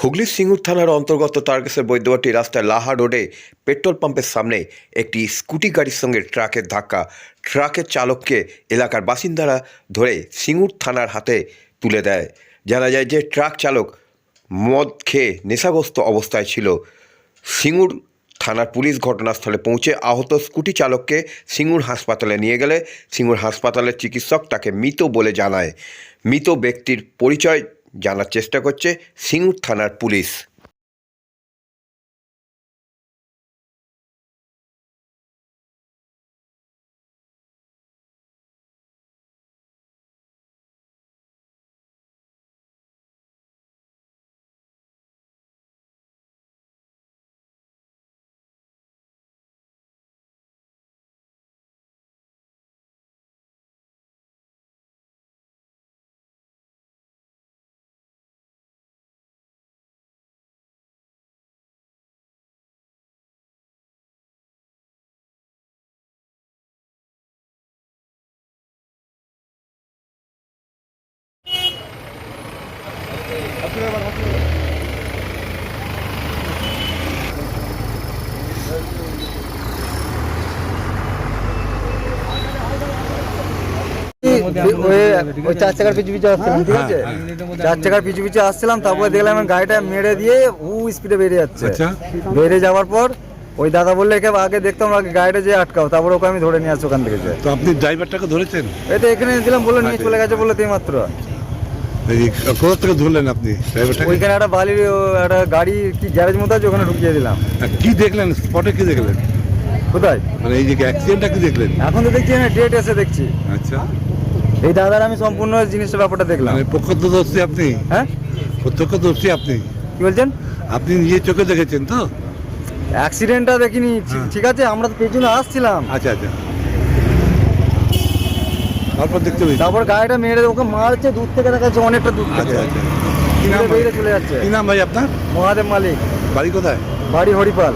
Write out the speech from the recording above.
হুগলির সিঙ্গুর থানার অন্তর্গত তারকেশ্বর বৈদ্যবাটি রাস্তায় লাহা রোডে পেট্রোল পাম্পের সামনে একটি স্কুটি গাড়ির সঙ্গে ট্রাকের ধাক্কা। ট্রাকের চালককে এলাকার বাসিন্দারা ধরে সিঙ্গুর থানার হাতে তুলে দেয়। জানা যায় যে ট্রাক চালক মদ খেয়ে নেশাগ্রস্ত অবস্থায় ছিল। সিঙ্গুর থানার পুলিশ ঘটনাস্থলে পৌঁছে আহত স্কুটি চালককে সিঙ্গুর হাসপাতালে নিয়ে গেলে সিঙ্গুর হাসপাতালের চিকিৎসক তাকে মৃত বলে জানায়। মৃত ব্যক্তির পরিচয় জানার চেষ্টা করছে সিঙ্গুর থানার পুলিশ। ওই- ওই চার চাকার পিছু পিছু আসছিলাম ঠিক আছে? চার চাকার পিছু পিছু আসছিলাম তারপরে দেখলাম আমি গাড়িটা মেরে দিয়ে উ স্পিডে বেরিয়ে যাচ্ছে। আচ্ছা। যাওয়ার পর ওই দাদা বললে একে আগে দেখতাম আগে গাড়িটা যে আটকাও তারপর ওকে আমি ধরে নিয়ে আসছি ওখান থেকে যে। তো আপনি ড্রাইভারটাকে ধরেছেন? এই এখানে দিলাম বলে নিয়ে চলে গেছে বলে এই মাত্র। কোথা থেকে ধরলেন আপনি? ওইখানে একটা বালির একটা গাড়ি কি গ্যারেজ মতো আছে ওখানে ঢুকিয়ে দিলাম। কি দেখলেন? স্পটে কি দেখলেন? কোথায়? মানে এই যে অ্যাক্সিডেন্টটা কি দেখলেন? এখন তো দেখছি না ডেট এসে দেখছি। আচ্ছা। এই দাদার আমি সম্পূর্ণ জিনিসটা ব্যাপারটা দেখলাম। মানে প্রত্যক্ষদর্শী আপনি? হ্যাঁ? প্রত্যক্ষদর্শী আপনি? কি বলছেন? আপনি নিজে চোখে দেখেছেন তো? অ্যাক্সিডেন্টটা দেখিনি ঠিক- হ্যাঁ। ঠিক আছে আমরা তো পেছনে আসছিলাম। আচ্ছা আচ্ছা। তারপর দেখতে পেয়েছি। তারপর গাড়িটা মেরে ওকে মারছে দূর থেকে দেখা যাচ্ছে অনেকটা দূর থেকে। আচ্ছা আচ্ছা কি নাম ভাই? চলে যাচ্ছে। কি নাম ভাই আপনার? মহাদেব মালিক। বাড়ি কোথায়? বাড়ি হরিপাল।